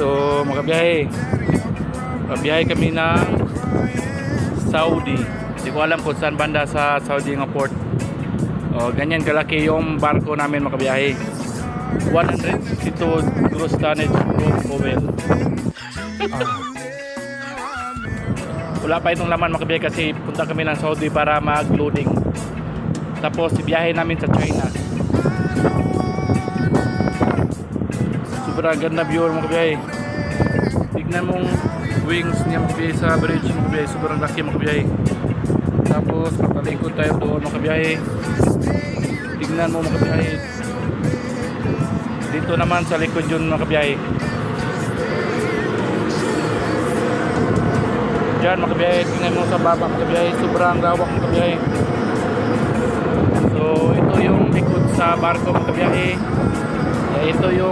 So, makabiyahe. Pabiyahe kami ng Saudi. Hindi ko alam kung saan banda sa Saudi nga port. O, ganyan kalaki yung barko namin makabiyahe. 162 gross tonnage crude oil. Ah. Wala pa itong laman makabiyahe kasi punta kami ng Saudi para mag-loading. Tapos ibiyahe namin sa China. Sobrang ganda view mga kabiyahe. Tignan mong wings niya mga kabiyahe sa bridge mga kabiyahe. Sobrang laki mga kabiyahe. Tapos patalikod tayo doon mga kabiyahe. Tignan mo mga kabiyahe. Dito naman sa likod yun mga kabiyahe. Diyan mga kabiyahe. Tignan mo sa baba mga kabiyahe. Sobrang lawak mga kabiyahe. So ito yung likod sa barko mga kabiyahe. Eh, Ito yung